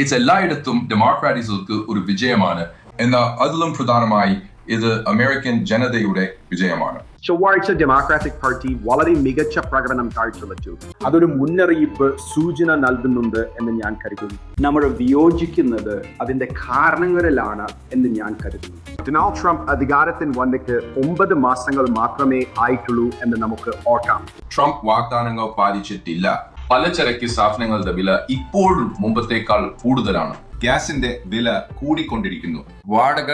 It's എല്ലായിടത്തും ഡെമോക്രാറ്റിസുകൾക്ക് ഒരു വിജയമാണ്. എന്നാൽ അതിലും പ്രധാനമായി ഇത് അമേരിക്കൻ ജനതയുടെ വിജയമാണ്. ചൊവ്വാഴ്ച ഡെമോക്രാറ്റിക് പാർട്ടി വളരെ മികച്ച പ്രകടനം കാഴ്ചവെച്ചു. അതൊരു മുന്നറിയിപ്പ് സൂചന നൽകുന്നുണ്ട് എന്ന് ഞാൻ കരുതുന്നു. നമ്മൾ വിയോജിക്കുന്നത് അതിന്റെ കാരണങ്ങളിലാണ് എന്ന് ഞാൻ കരുതുന്നു. ഡൊണാൾഡ് ട്രംപ് അധികാരത്തിൽ വന്നിട്ട് ഒമ്പത് മാസങ്ങൾ മാത്രമേ ആയിട്ടുള്ളൂ എന്ന് നമുക്ക് ഓർക്കാം. ട്രംപ് വാഗ്ദാനങ്ങൾ പാലിച്ചിട്ടില്ല. പലചരക്ക് സാധനങ്ങളുടെ വില ഇപ്പോഴും മുമ്പത്തേക്കാൾ കൂടുതലാണ്. ഗ്യാസിന്റെ വില കൂടിക്കൊണ്ടിരിക്കുന്നു. വാടക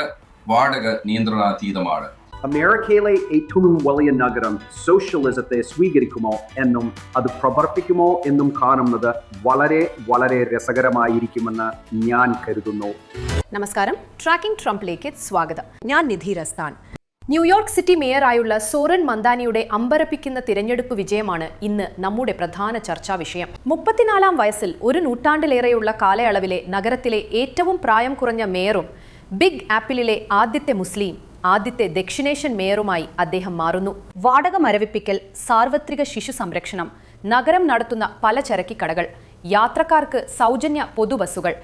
വാടക നിയന്ത്രണാതീതമാണ്. അമേരിക്കയിലെ ഏറ്റവും വലിയ നഗരം സോഷ്യലിസത്തെ സ്വീകരിക്കുമോ എന്നും അത് പ്രവർത്തിക്കുമോ എന്നും കാണുന്നത് വളരെ വളരെ രസകരമായിരിക്കുമെന്ന് ഞാൻ കരുതുന്നു. നമസ്കാരം. ട്രാക്കിംഗ് ട്രംപിലേക്ക് സ്വാഗതം. ഞാൻ Nidhi Rastan New York city മേയറായുള്ള Zohran മന്ദാനിയുടെ അമ്പരപ്പിക്കുന്ന തിരഞ്ഞെടുപ്പ് വിജയമാണ് ഇന്ന് നമ്മുടെ പ്രധാന ചർച്ചാ വിഷയം. മുപ്പത്തിനാലാം വയസ്സിൽ ഒരു നൂറ്റാണ്ടിലേറെയുള്ള കാലയളവിലെ നഗരത്തിലെ ഏറ്റവും പ്രായം കുറഞ്ഞ മേയറും ബിഗ് ആപ്പിളിലെ ആദ്യത്തെ മുസ്ലിം ആദ്യത്തെ ദക്ഷിണേഷ്യൻ മേയറുമായി അദ്ദേഹം മാറുന്നു. വാടക മരവിപ്പിക്കൽ സാർവത്രിക ശിശു സംരക്ഷണം നഗരം നടത്തുന്ന പലചരക്ക് കടകൾ യാത്രക്കാർക്ക് സൗജന്യ പൊതുബസ്സുകൾ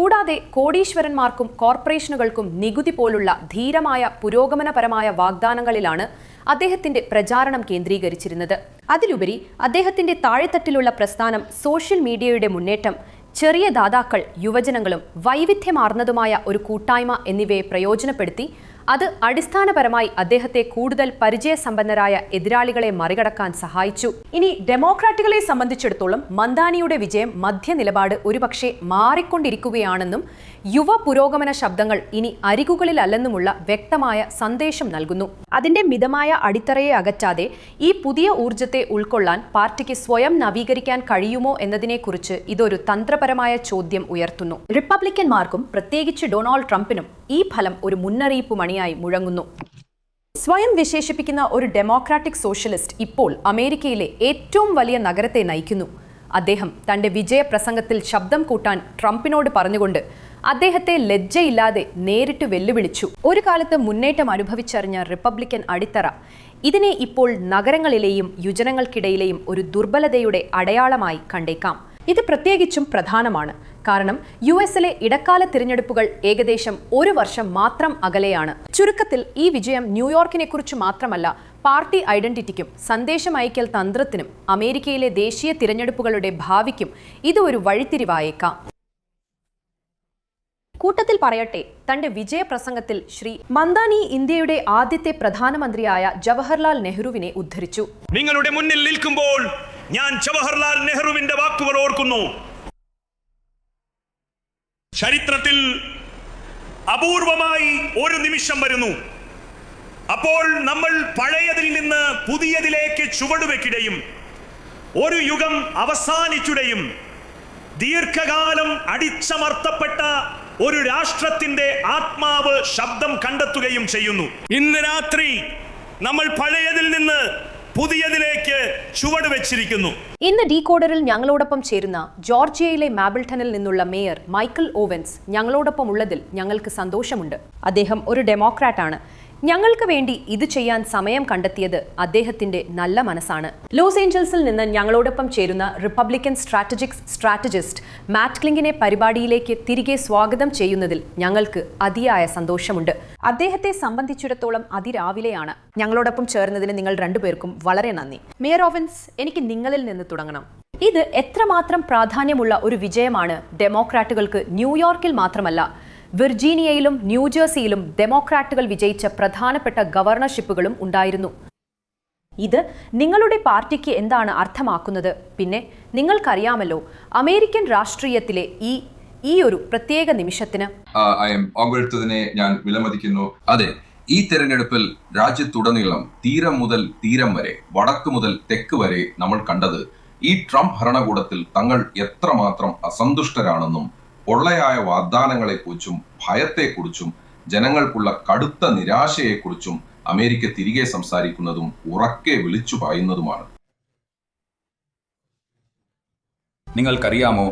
കൂടാതെ കോടീശ്വരന്മാർക്കും കോർപ്പറേഷനുകൾക്കും നികുതി പോലുള്ള ധീരമായ പുരോഗമനപരമായ വാഗ്ദാനങ്ങളിലാണ് അദ്ദേഹത്തിന്റെ പ്രചാരണം കേന്ദ്രീകരിച്ചിരുന്നത്. അതിലുപരി അദ്ദേഹത്തിന്റെ താഴെത്തട്ടിലുള്ള പ്രസ്ഥാനം സോഷ്യൽ മീഡിയയുടെ മുന്നേറ്റം ചെറിയ ദാതാക്കൾ യുവജനങ്ങളും വൈവിധ്യമാർന്നതുമായ ഒരു കൂട്ടായ്മ എന്നിവയെ പ്രയോജനപ്പെടുത്തി അത് അടിസ്ഥാനപരമായി അദ്ദേഹത്തെ കൂടുതൽ പരിചയസമ്പന്നരായ എതിരാളികളെ മറികടക്കാൻ സഹായിച്ചു. ഇനി ഡെമോക്രാറ്റുകളെ സംബന്ധിച്ചിടത്തോളം മന്ദാനിയുടെ വിജയം മധ്യനിലപാട് ഒരുപക്ഷെ മാറിക്കൊണ്ടിരിക്കുകയാണെന്നും യുവ പുരോഗമന ശബ്ദങ്ങൾ ഇനി അരികുകളിലല്ലെന്നുമുള്ള വ്യക്തമായ സന്ദേശം നൽകുന്നു. അതിന്റെ മിതമായ അടിത്തറയെ അകറ്റാതെ ഈ പുതിയ ഊർജത്തെ ഉൾക്കൊള്ളാൻ പാർട്ടിക്ക് സ്വയം നവീകരിക്കാൻ കഴിയുമോ എന്നതിനെക്കുറിച്ച് ഇതൊരു തന്ത്രപരമായ ചോദ്യം ഉയർത്തുന്നു. റിപ്പബ്ലിക്കന്മാർക്കും പ്രത്യേകിച്ച് ഡൊണാൾഡ് ട്രംപിനും ഈ ഫലം ഒരു മുന്നറിയിപ്പ് മണിയായി മുഴങ്ങുന്നു. സ്വയം വിശേഷിപ്പിക്കുന്ന ഒരു ഡെമോക്രാറ്റിക് സോഷ്യലിസ്റ്റ് ഇപ്പോൾ അമേരിക്കയിലെ ഏറ്റവും വലിയ നഗരത്തെ നയിക്കുന്നു. അദ്ദേഹം തന്റെ വിജയപ്രസംഗത്തിൽ ശബ്ദം കൂട്ടാൻ ട്രംപിനോട് പറഞ്ഞുകൊണ്ട് അദ്ദേഹത്തെ ലജ്ജയില്ലാതെ നേരിട്ട് വെല്ലുവിളിച്ചു. ഒരു കാലത്ത് മുന്നേറ്റം അനുഭവിച്ചറിഞ്ഞ റിപ്പബ്ലിക്കൻ അടിത്തറ. ഇതിനെ ഇപ്പോൾ നഗരങ്ങളിലെയും യുജനങ്ങൾക്കിടയിലെയും ഒരു ദുർബലതയുടെ അടയാളമായി കണ്ടേക്കാം. ഇത് പ്രത്യേകിച്ചും പ്രധാനമാണ്. കാരണം യു എസിലെ ഇടക്കാല തിരഞ്ഞെടുപ്പുകൾ ഏകദേശം ഒരു വർഷം മാത്രം അകലെയാണ്. ചുരുക്കത്തിൽ ഈ വിജയം ന്യൂയോർക്കിനെ കുറിച്ച് മാത്രമല്ല പാർട്ടി ഐഡന്റിറ്റിക്കും സന്ദേശം അയക്കൽ തന്ത്രത്തിനും അമേരിക്കയിലെ ദേശീയ തിരഞ്ഞെടുപ്പുകളുടെ ഭാവിക്കും ഇത് ഒരു വഴിത്തിരിവായേക്കാം. കൂട്ടത്തിൽ പറയട്ടെ തന്റെ വിജയപ്രസംഗത്തിൽ ശ്രീ മന്ദാനി ഇന്ത്യയുടെ ആദ്യത്തെ പ്രധാനമന്ത്രിയായ ജവഹർലാൽ നെഹ്റുവിനെ ഉദ്ധരിച്ചു. നിങ്ങളുടെ മുന്നിൽ നിൽക്കുമ്പോൾ ഞാൻ ജവഹർലാൽ നെഹ്റുവിന്റെ വാക്കുകൾ ഓർക്കുന്നു. ചരിത്രത്തിൽ അപൂർവമായി ഒരു നിമിഷം വരുന്നു. അപ്പോൾ നമ്മൾ പഴയതിൽ നിന്ന് പുതിയതിലേക്ക് ചുവടുവെക്കിടയും ഒരു യുഗം അവസാനിച്ചുടയും ദീർഘകാലം അടിച്ചമർത്തപ്പെട്ട ഒരു രാഷ്ട്രത്തിന്റെ ആത്മാവ് ശബ്ദം കണ്ടെത്തുകയും ചെയ്യുന്നു. ഇന്ന് രാത്രി നമ്മൾ പഴയതിൽ നിന്ന് പുതിയതിലേക്ക് ചുവട് വെച്ചിരിക്കുന്നു. ഇന്ന് ഡീകോഡറിൽ ഞങ്ങളോടൊപ്പം ചേരുന്ന ജോർജിയയിലെ മാബിൾട്ടണിൽ നിന്നുള്ള മേയർ മൈക്കിൾ ഓവൻസ് ഞങ്ങളോടൊപ്പം ഉള്ളതിൽ ഞങ്ങൾക്ക് സന്തോഷമുണ്ട്. അദ്ദേഹം ഒരു ഡെമോക്രാറ്റാണ്. ഞങ്ങൾക്ക് വേണ്ടി ഇത് ചെയ്യാൻ സമയം കണ്ടെത്തിയത് അദ്ദേഹത്തിന്റെ നല്ല മനസ്സാണ്. ലോസ് ഏഞ്ചൽസിൽ നിന്ന് ഞങ്ങളോടൊപ്പം ചേരുന്ന റിപ്പബ്ലിക്കൻ സ്ട്രാറ്റജിക്സ് സ്ട്രാറ്റജിസ്റ്റ് മാറ്റ് ക്ലിങ്ങിനെ പരിപാടിയിലേക്ക് തിരികെ സ്വാഗതം ചെയ്യുന്നതിൽ ഞങ്ങൾക്ക് അതിയായ സന്തോഷമുണ്ട്. അദ്ദേഹത്തെ സംബന്ധിച്ചിടത്തോളം അതിരാവിലെയാണ്. ഞങ്ങളോടൊപ്പം ചേർന്നതിന് നിങ്ങൾ രണ്ടുപേർക്കും വളരെ നന്ദി. മേയർ ഓവൻസ് എനിക്ക് നിങ്ങളിൽ നിന്ന് തുടങ്ങണം. ഇത് എത്രമാത്രം പ്രാധാന്യമുള്ള ഒരു വിജയമാണ് ഡെമോക്രാറ്റുകൾക്ക് ന്യൂയോർക്കിൽ മാത്രമല്ല. വിർജീനിയയിലും ന്യൂജേഴ്സിയിലും ഡെമോക്രാറ്റുകൾ വിജയിച്ച പ്രധാനപ്പെട്ട ഗവർണർഷിപ്പുകളും ഉണ്ടായിരുന്നു. ഇത് നിങ്ങളുടെ പാർട്ടിക്ക് എന്താണ് അർത്ഥമാക്കുന്നത്? പിന്നെ നിങ്ങൾക്കറിയാമല്ലോ അമേരിക്കൻ രാഷ്ട്രീയത്തിലെ ഈ ഈ ഒരു പ്രത്യേക നിമിഷത്തിന്. പങ്കെടുത്തതിനെ ഞാൻ വിലമതിക്കുന്നു. അതെ ഈ തെരഞ്ഞെടുപ്പിൽ രാജ്യത്തുടനീളം തീരം മുതൽ തീരം വരെ വടക്ക് മുതൽ തെക്ക് വരെ നമ്മൾ കണ്ടത് ഈ ട്രംപ് ഭരണകൂടത്തിൽ തങ്ങൾ എത്രമാത്രം അസന്തുഷ്ടരാണെന്നും പൊള്ളയായ വാഗ്ദാനങ്ങളെക്കുറിച്ചും ഭയത്തെക്കുറിച്ചും ജനങ്ങൾക്കുള്ള കടുത്ത നിരാശയെക്കുറിച്ചും അമേരിക്ക തിരികെ സംസാരിക്കുന്നതും ഉറക്കെ വിളിച്ചു പറയുന്നതുമാണ്. നിങ്ങൾക്കറിയാമോ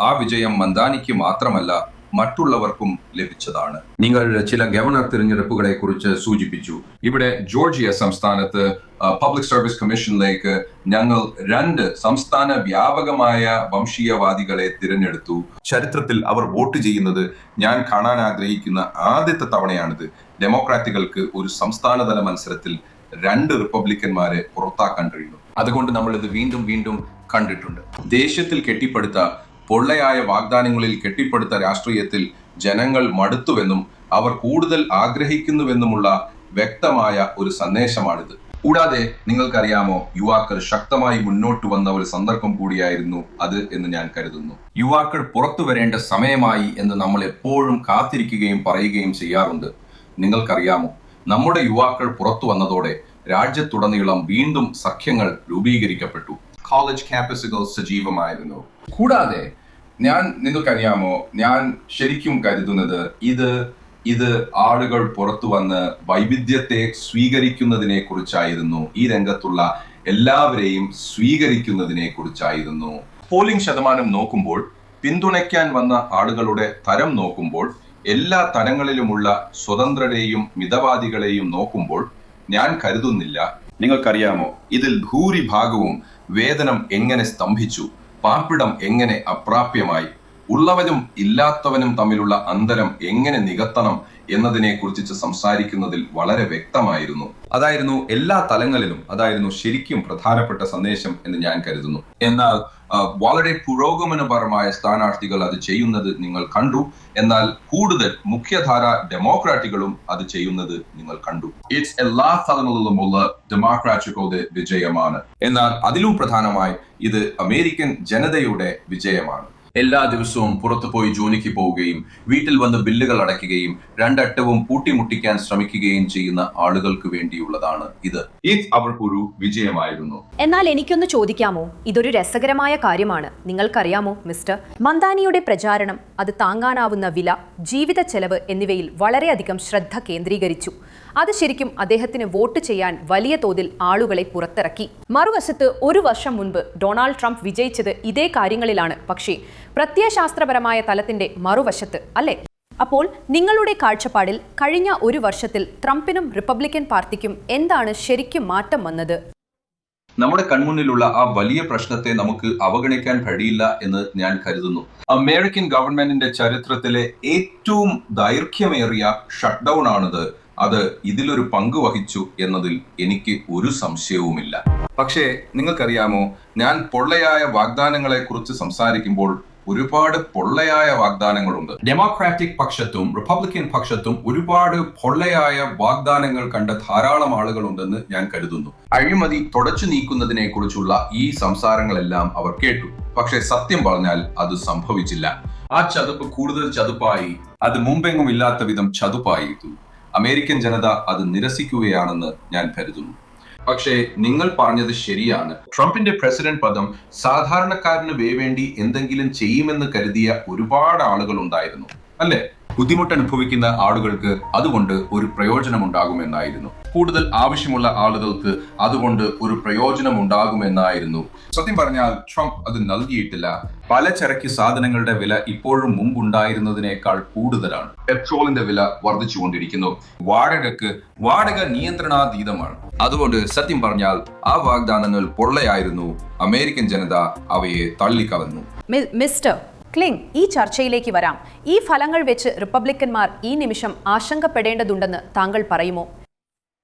ആ, വിജയം മന്ദാനിക്ക് മാത്രമല്ല മറ്റുള്ളവർക്കും ലഭിച്ചതാണ്. നിങ്ങൾ ചില ഗവർണർ തിരഞ്ഞെടുപ്പുകളെ കുറിച്ച് സൂചിപ്പിച്ചു. ഇവിടെ ജോർജിയ സംസ്ഥാനത്ത് പബ്ലിക് സർവീസ് കമ്മീഷനിലേക്ക് ഞങ്ങൾ രണ്ട് സംസ്ഥാന വ്യാപകമായ വംശീയവാദികളെ തിരഞ്ഞെടുത്തു. ചരിത്രത്തിൽ അവർ വോട്ട് ചെയ്യുന്നത് ഞാൻ കാണാൻ ആഗ്രഹിക്കുന്ന ആദ്യത്തെ തവണയാണിത്. ഡെമോക്രാറ്റുകൾക്ക് ഒരു സംസ്ഥാനതല മത്സരത്തിൽ രണ്ട് റിപ്പബ്ലിക്കന്മാരെ പുറത്താക്കാൻ കഴിയുന്നു. അതുകൊണ്ട് നമ്മൾ ഇത് വീണ്ടും വീണ്ടും കണ്ടിട്ടുണ്ട്. ദേശത്തിൽ കെട്ടിപ്പടുത്ത പൊള്ളയായ വാഗ്ദാനങ്ങളിൽ കെട്ടിപ്പടുത്ത രാഷ്ട്രീയത്തിൽ ജനങ്ങൾ മടുത്തുവെന്നും അവർ കൂടുതൽ ആഗ്രഹിക്കുന്നുവെന്നുമുള്ള വ്യക്തമായ ഒരു സന്ദേശമാണിത്. കൂടാതെ നിങ്ങൾക്കറിയാമോ യുവാക്കൾ ശക്തമായി മുന്നോട്ട് വന്ന ഒരു സന്ദർഭം കൂടിയായിരുന്നു അത് എന്ന് ഞാൻ കരുതുന്നു. യുവാക്കൾ പുറത്തു വരേണ്ട സമയമായി എന്ന് നമ്മൾ എപ്പോഴും കാത്തിരിക്കുകയും പറയുകയും ചെയ്യാറുണ്ട്. നിങ്ങൾക്കറിയാമോ നമ്മുടെ യുവാക്കൾ പുറത്തു വന്നതോടെ രാജ്യത്തുടനീളം വീണ്ടും സഖ്യങ്ങൾ രൂപീകരിക്കപ്പെട്ടു. കോളേജ് ക്യാമ്പസുകൾ സജീവമായിരുന്നു. കൂടാതെ ഞാൻ നിങ്ങൾക്കറിയാമോ ഞാൻ ശരിക്കും കരുതുന്നത് ഇത് ഇത് ആളുകൾ പുറത്തു വന്ന് വൈവിധ്യത്തെ സ്വീകരിക്കുന്നതിനെ കുറിച്ചായിരുന്നു. ഈ രംഗത്തുള്ള എല്ലാവരെയും സ്വീകരിക്കുന്നതിനെ കുറിച്ചായിരുന്നു. പോളിംഗ് ശതമാനം നോക്കുമ്പോൾ പിന്തുണയ്ക്കാൻ വന്ന ആളുകളുടെ തരം നോക്കുമ്പോൾ എല്ലാ തരങ്ങളിലുമുള്ള സ്വതന്ത്രരെയും മിതവാദികളെയും നോക്കുമ്പോൾ ഞാൻ കരുതുന്നില്ല. നിങ്ങൾക്കറിയാമോ ഇതിൽ ഭൂരിഭാഗവും വേതനം എങ്ങനെ സ്തംഭിച്ചു? പാർപ്പിടം എങ്ങനെ അപ്രാപ്യമായി? ഉള്ളവനും ഇല്ലാത്തവനും തമ്മിലുള്ള അന്തരം എങ്ങനെ നികത്തണം? എന്നതിനെ കുറിച്ച് സംസാരിക്കുന്നതിൽ വളരെ വ്യക്തമായിരുന്നു. അതായിരുന്നു എല്ലാ തലങ്ങളിലും അതായിരുന്നു ശരിക്കും പ്രധാനപ്പെട്ട സന്ദേശം എന്ന് ഞാൻ കരുതുന്നു. എന്നാൽ വളരെ പുരോഗമനപരമായ സ്ഥാനാർത്ഥികൾ അത് ചെയ്യുന്നത് നിങ്ങൾ കണ്ടു. എന്നാൽ കൂടുതൽ മുഖ്യധാര ഡെമോക്രാറ്റുകളും അത് ചെയ്യുന്നത് നിങ്ങൾ കണ്ടു. ഇറ്റ്സ് എല്ലാ സ്ഥലങ്ങളിലുമുള്ള ഡെമോക്രാറ്റുകളുടെ വിജയമാണ്. എന്നാൽ അതിലും പ്രധാനമായി ഇത് അമേരിക്കൻ ജനതയുടെ വിജയമാണ്. എല്ലാ ദിവസവും പുറത്തു പോയി ജോലിക്ക് പോവുകയും വീട്ടിൽ വന്ന് ബില്ലുകൾ അടയ്ക്കുകയും രണ്ടറ്റവും പൂട്ടിമുട്ടിക്കാൻ ശ്രമിക്കുകയും ചെയ്യുന്ന ആളുകൾക്ക് വേണ്ടിയുള്ളതാണ് ഇത്. ഇത് അവർക്കൊരു വിജയമായിരുന്നു. എന്നാൽ എനിക്കൊന്ന് ചോദിക്കാമോ? ഇതൊരു രസകരമായ കാര്യമാണ്. നിങ്ങൾക്കറിയാമോ മിസ്റ്റർ? മന്ദാനിയുടെ പ്രചാരണം അത് താങ്ങാനാവുന്ന വില ജീവിത ചെലവ് എന്നിവയിൽ വളരെയധികം ശ്രദ്ധ കേന്ദ്രീകരിച്ചു. അത് ശരിക്കും അദ്ദേഹത്തിന് വോട്ട് ചെയ്യാൻ വലിയ തോതിൽ ആളുകളെ പുറത്തിറക്കി. മറുവശത്ത് ഒരു വർഷം മുൻപ് ഡൊണാൾഡ് ട്രംപ് വിജയിച്ചത് ഇതേ കാര്യങ്ങളിലാണ്. പക്ഷേ പ്രത്യയശാസ്ത്രപരമായ തലത്തിന്റെ മറുവശത്ത് അല്ലേ? അപ്പോൾ നിങ്ങളുടെ കാഴ്ചപ്പാടിൽ കഴിഞ്ഞ ഒരു വർഷത്തിൽ ട്രംപിനും റിപ്പബ്ലിക്കൻ പാർട്ടിക്കും എന്താണ് ശരിക്കും മാറ്റം വന്നത്? നമ്മുടെ കൺമുന്നിലുള്ള ആ വലിയ പ്രശ്നത്തെ നമുക്ക് അവഗണിക്കാൻ കഴിയില്ല എന്ന് ഞാൻ കരുതുന്നു. അമേരിക്കൻ ഗവൺമെന്റിന്റെ ചരിത്രത്തിലെ ഏറ്റവും ദൈർഘ്യമേറിയ ഷട്ട് ഡൗൺ ആണിത് അത് ഇതിലൊരു പങ്ക് വഹിച്ചു എന്നതിൽ എനിക്ക് ഒരു സംശയവുമില്ല. പക്ഷേ നിങ്ങൾക്കറിയാമോ ഞാൻ പൊള്ളയായ വാഗ്ദാനങ്ങളെ കുറിച്ച് സംസാരിക്കുമ്പോൾ ഒരുപാട് പൊള്ളയായ വാഗ്ദാനങ്ങളുണ്ട്. ഡെമോക്രാറ്റിക് പക്ഷത്തും റിപ്പബ്ലിക്കൻ പക്ഷത്തും ഒരുപാട് പൊള്ളയായ വാഗ്ദാനങ്ങൾ കണ്ട ധാരാളം ആളുകളുണ്ടെന്ന് ഞാൻ കരുതുന്നു. അഴിമതി തുടച്ചു നീക്കുന്നതിനെ കുറിച്ചുള്ള ഈ സംസാരങ്ങളെല്ലാം അവർ കേട്ടു. പക്ഷേ സത്യം പറഞ്ഞാൽ അത് സംഭവിച്ചില്ല. ആ ചതുപ്പ് കൂടുതൽ ചതുപ്പായി അത് മുമ്പെങ്ങും ഇല്ലാത്ത വിധം ചതുപ്പായിട്ടു അമേരിക്കൻ ജനത അത് നിരസിക്കുകയാണെന്ന് ഞാൻ കരുതുന്നു. പക്ഷേ നിങ്ങൾ പറഞ്ഞത് ശരിയാണ്. ട്രംപിന്റെ പ്രസിഡന്റ് പദം സാധാരണക്കാരന് വേവേണ്ടി എന്തെങ്കിലും ചെയ്യുമെന്ന് കരുതിയ ഒരുപാട് ആളുകൾ ഉണ്ടായിരുന്നു. അല്ലെ? ബുദ്ധിമുട്ട് അനുഭവിക്കുന്ന ആളുകൾക്ക് അതുകൊണ്ട് ഒരു പ്രയോജനമുണ്ടാകുമെന്നായിരുന്നു. കൂടുതൽ ആവശ്യമുള്ള ആളുകൾക്ക് അതുകൊണ്ട് ഒരു പ്രയോജനം ഉണ്ടാകുമെന്നായിരുന്നു സത്യം പറഞ്ഞാൽ ട്രംപ് അത് നൽകിയിട്ടില്ല. പലചരക്ക് സാധനങ്ങളുടെ വില ഇപ്പോഴും മുമ്പുണ്ടായിരുന്നതിനേക്കാൾ കൂടുതലാണ്. പെട്രോളിന്റെ വില വർദ്ധിച്ചുകൊണ്ടിരിക്കുന്നു. വാടകക്ക് വാടക നിയന്ത്രണാതീതമാണ്. അതുകൊണ്ട് സത്യം പറഞ്ഞാൽ ആ വാഗ്ദാനങ്ങൾ പൊള്ളയായിരുന്നു. അമേരിക്കൻ ജനത അവയെ തള്ളിക്കളഞ്ഞു. മിസ്റ്റർ ക്ലിങ് ഈ ചർച്ചയിലേക്ക് വരാം. ഈ ഫലങ്ങൾ വെച്ച് റിപ്പബ്ലിക്കന്മാർ ഈ നിമിഷം ആശങ്കപ്പെടേണ്ടതുണ്ടെന്ന് താങ്കൾ പറയുമോ?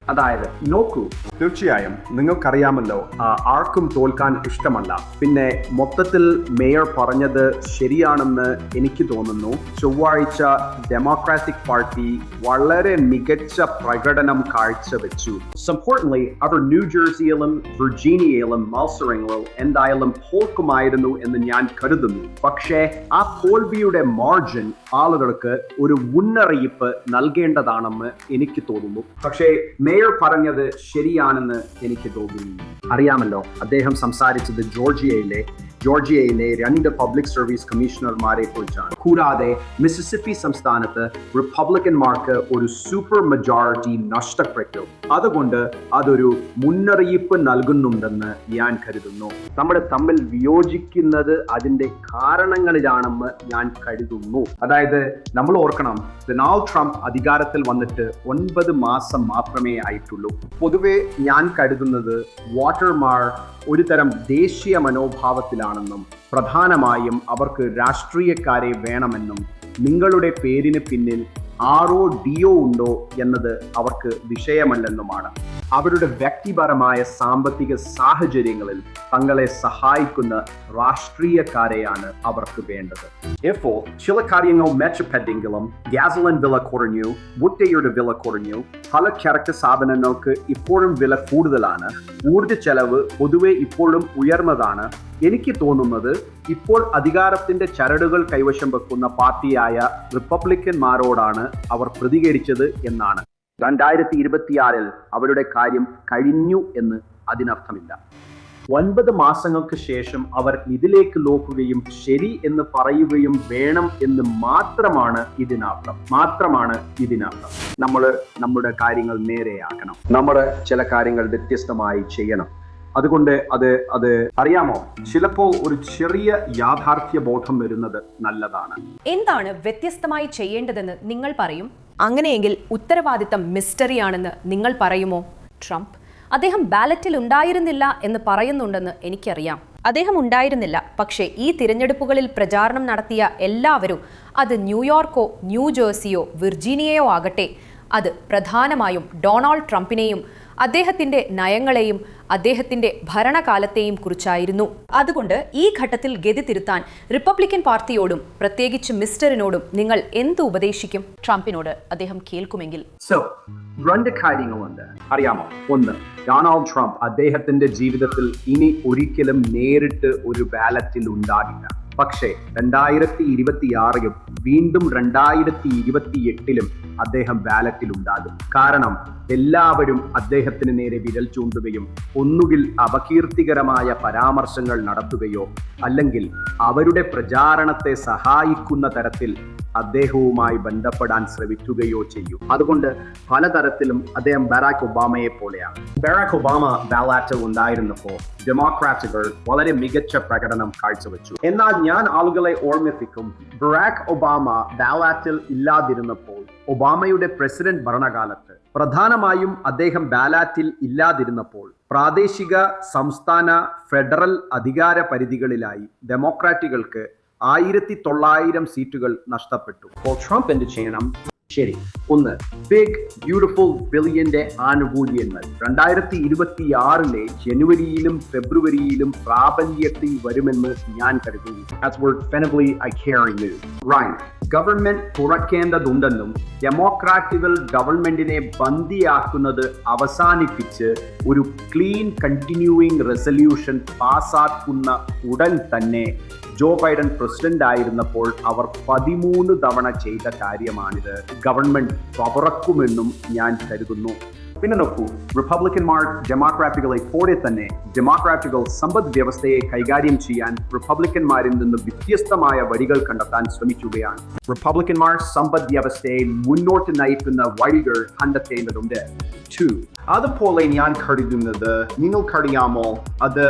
അതായത് നോക്കൂ. തീർച്ചയായും നിങ്ങൾക്കറിയാമല്ലോ ആർക്കും തോൽക്കാൻ ഇഷ്ടമല്ല. പിന്നെ മൊത്തത്തിൽ മേയർ പറഞ്ഞത് ശരിയാണെന്ന് എനിക്ക് തോന്നുന്നു. ചൊവ്വാഴ്ച ഡെമോക്രാറ്റിക് പാർട്ടി വളരെ മികച്ച പ്രകടനം കാഴ്ചവെച്ചു. Importantly, അവർ ന്യൂ ജേഴ്സിയിലും വിർജീനിയയിലും മത്സരങ്ങളിൽ എന്തായാലും തോൽക്കുമായിരുന്നു എന്ന് ഞാൻ കരുതുന്നു. പക്ഷേ ആ തോൽവിയുടെ മാർജിൻ ആളുകൾക്ക് ഒരു മുന്നറിയിപ്പ് നൽകേണ്ടതാണെന്ന് എനിക്ക് തോന്നുന്നു. പക്ഷേ മേയർ പറഞ്ഞത് ശരിയാണെന്ന് എനിക്ക് തോന്നുന്നു. അറിയാമല്ലോ അദ്ദേഹം സംസാരിച്ചത് ജോർജിയയിലെ ജോർജിയയിലെ രണ്ട് പബ്ലിക് സർവീസ് കമ്മീഷണർമാരെ കുറിച്ചാണ്. കൂടാതെ മിസിസിപ്പി സംസ്ഥാനത്ത് റിപ്പബ്ലിക്കന്മാർക്ക് ഒരു സൂപ്പർ മെജോറിറ്റി നഷ്ടപ്പെട്ടു. അതുകൊണ്ട് അതൊരു മുന്നറിയിപ്പ് നൽകുന്നുണ്ടെന്ന് ഞാൻ കരുതുന്നു. നമ്മുടെ തമ്മിൽ വിയോജിക്കുന്നത് അതിന്റെ കാരണങ്ങളിലാണെന്ന് ഞാൻ കരുതുന്നു. അതായത് നമ്മൾ ഓർക്കണം ഡൊണാൾഡ് ട്രംപ് അധികാരത്തിൽ വന്നിട്ട് ഒൻപത് മാസം മാത്രമേ ആയിട്ടുള്ളൂ. പൊതുവെ ഞാൻ കരുതുന്നത് വോട്ടർമാർ ഒരു തരം ദേശീയ മനോഭാവത്തിലാണെന്നും പ്രധാനമായും അവർക്ക് രാഷ്ട്രീയക്കാരെ വേണമെന്നും നിങ്ങളുടെ പേരിന് പിന്നിൽ ആറോ ഡിയോ ഉണ്ടോ എന്നത് അവർക്ക് വിഷയമല്ലെന്നുമാണ്. അവരുടെ വ്യക്തിപരമായ സാമ്പത്തിക സാഹചര്യങ്ങളിൽ തങ്ങളെ സഹായിക്കുന്ന രാഷ്ട്രീയക്കാരെയാണ് അവർക്ക് വേണ്ടത്. ഇപ്പോൾ ചില കാര്യങ്ങൾ മെച്ചപ്പെട്ടെങ്കിലും ഗ്യാസലിൻ വില കുറഞ്ഞു മുട്ടയുടെ വില കുറഞ്ഞു. പല ചരക്ക് സാധനങ്ങൾക്ക് ഇപ്പോഴും വില കൂടുതലാണ്. ഊർജ ചെലവ് പൊതുവെ ഇപ്പോഴും ഉയർന്നതാണ്. എനിക്ക് തോന്നുന്നത് ഇപ്പോൾ അധികാരത്തിന്റെ ചരടുകൾ കൈവശം വെക്കുന്ന പാർട്ടിയായ റിപ്പബ്ലിക്കന്മാരോടാണ് അവർ പ്രതികരിച്ചത് എന്നാണ്. രണ്ടായിരത്തി ഇരുപത്തിയാറിൽ അവരുടെ കാര്യം കഴിഞ്ഞു എന്ന് അതിനർത്ഥമില്ല. ഒൻപത് മാസങ്ങൾക്ക് ശേഷം അവർ ഇതിലേക്ക് നോക്കുകയും ശരി എന്ന് പറയുകയും വേണം എന്ന് മാത്രമാണ് ഇതിനർത്ഥം. മാത്രമാണ് ഇതിനർത്ഥം. നമ്മൾ നമ്മുടെ കാര്യങ്ങൾ നേരെയാക്കണം. നമ്മൾ ചില കാര്യങ്ങൾ വ്യത്യസ്തമായി ചെയ്യണം. അതുകൊണ്ട് അത് അത് അറിയാമോ? ചിലപ്പോ ഒരു ചെറിയ യാഥാർത്ഥ്യ ബോധം വരുന്നത് നല്ലതാണ്. എന്താണ് വ്യത്യസ്തമായി ചെയ്യേണ്ടതെന്ന് നിങ്ങൾ പറയും? അങ്ങനെയെങ്കിൽ ഉത്തരവാദിത്തം മിസ്റ്ററിയാണെന്ന് നിങ്ങൾ പറയുമോ? ട്രംപ് അദ്ദേഹം ബാലറ്റിൽ ഉണ്ടായിരുന്നില്ല എന്ന് പറയുന്നുണ്ടെന്ന് എനിക്കറിയാം. അദ്ദേഹം ഉണ്ടായിരുന്നില്ല പക്ഷേ ഈ തിരഞ്ഞെടുപ്പുകളിൽ പ്രചാരണം നടത്തിയ എല്ലാവരും അത് ന്യൂയോർക്കോ ന്യൂജേഴ്സിയോ വിർജീനിയയോ ആകട്ടെ അത് പ്രധാനമായും ഡൊണാൾഡ് ട്രംപിനെയും അദ്ദേഹത്തിന്റെ നയങ്ങളെയും അദ്ദേഹത്തിന്റെ ഭരണകാലത്തെയും കുറിച്ചായിരുന്നു. അതുകൊണ്ട് ഈ ഘട്ടത്തിൽ ഗതി തിരുത്താൻ റിപ്പബ്ലിക്കൻ പാർട്ടിയോടും പ്രത്യേകിച്ച് മിസ്റ്ററിനോടും നിങ്ങൾ എന്ത് ഉപദേശിക്കും? ട്രംപിനോട് അദ്ദേഹം കേൾക്കുമെങ്കിൽ. രണ്ട് കാര്യങ്ങളുണ്ട്. അറിയാമോ? ഒന്ന് ഡൊണാൾഡ് ട്രംപ് അദ്ദേഹത്തിന്റെ ജീവിതത്തിൽ ഇനി ഒരിക്കലും നേരിട്ട് ഒരു ബാലറ്റിൽ ഉണ്ടാകില്ല. പക്ഷേ രണ്ടായിരത്തി ഇരുപത്തിയാറിലും വീണ്ടും രണ്ടായിരത്തി ഇരുപത്തി എട്ടിലും അദ്ദേഹം ബാലറ്റിൽ ഉണ്ടാകും കാരണം എല്ലാവരും അദ്ദേഹത്തിന് നേരെ വിരൽ ചൂണ്ടുകയും ഒന്നുകിൽ അപകീർത്തികരമായ പരാമർശങ്ങൾ നടത്തുകയോ അല്ലെങ്കിൽ അവരുടെ പ്രചാരണത്തെ സഹായിക്കുന്ന തരത്തിൽ അദ്ദേഹവുമായി ബന്ധപ്പെടാൻ ശ്രമിക്കുകയോ ചെയ്യും. അതുകൊണ്ട് പലതരത്തിലും അദ്ദേഹം ബറാക് ഒബാമയെ പോലെയാണ്. ബറാക് ഒബാമ ബാലാറ്റ് ഉണ്ടായിരുന്നപ്പോൾ ഡെമോക്രാറ്റുകൾ വളരെ മികച്ച പ്രകടനം കാഴ്ചവെച്ചു. എന്നാൽ ഞാൻ ആളുകളെ ഓർമ്മിപ്പിക്കും ബറാക് ഒബാമ ബാലാറ്റിൽ ഇല്ലാതിരുന്നപ്പോൾ ഒബാമയുടെ പ്രസിഡന്റ് ഭരണകാലത്ത് പ്രധാനമായും അദ്ദേഹം ബാലാറ്റിൽ ഇല്ലാതിരുന്നപ്പോൾ പ്രാദേശിക സംസ്ഥാന ഫെഡറൽ അധികാര പരിധികളിലായി ഡെമോക്രാറ്റുകൾക്ക് ആയിരത്തി തൊള്ളായിരം സീറ്റുകൾ നഷ്ടപ്പെട്ടു. ചെയ്യണം? ശരി ഒന്ന് ബിഗ് ബ്യൂട്ടിഫുൾ ബില്യന്റെ ആനുകൂല്യങ്ങൾ. രണ്ടായിരത്തി ഇരുപത്തി ആറിലെ ജനുവരിയിലും ഫെബ്രുവരിയിലും പ്രാബല്യത്തിൽ വരുമെന്ന് ഞാൻ കരുതുന്നു. ഗവൺമെന്റ് കുറയ്ക്കേണ്ടതുണ്ടെന്നും ഡെമോക്രാറ്റുകൾ ഗവൺമെന്റിനെ ബന്ദിയാക്കുന്നത് അവസാനിപ്പിച്ച് ഒരു ക്ലീൻ കണ്ടിന്യൂയിങ് റെസൊല്യൂഷൻ പാസാക്കുന്ന ഉടൻ തന്നെ ജോ ബൈഡൻ പ്രസിഡന്റ് ആയിരുന്നപ്പോൾ അവർ പതിമൂന്ന് തവണ ചെയ്ത കാര്യമാണിത്. ഗവൺമെന്റ് പവറക്കുമെന്നും ഞാൻ കരുതുന്നു. പിന്നെ നോക്കൂ റിപ്പബ്ലിക്കന്മാർ ഡെമോക്രാറ്റുകളെ പോലെ തന്നെ ഡെമോക്രാറ്റുകൾ സമ്പദ് വ്യവസ്ഥയെ കൈകാര്യം ചെയ്യാൻ റിപ്പബ്ലിക്കന്മാരിൽ നിന്ന് വ്യത്യസ്തമായ വഴികൾ കണ്ടെത്താൻ ശ്രമിക്കുകയാണ്. റിപ്പബ്ലിക്കന്മാർ സമ്പദ് വ്യവസ്ഥയെ മുന്നോട്ട് നയിക്കുന്ന വഴികൾ കണ്ടെത്തേണ്ടതുണ്ട്. അതുപോലെ ഞാൻ കരുതുന്നത് നിങ്ങൾക്കറിയാമോ അത്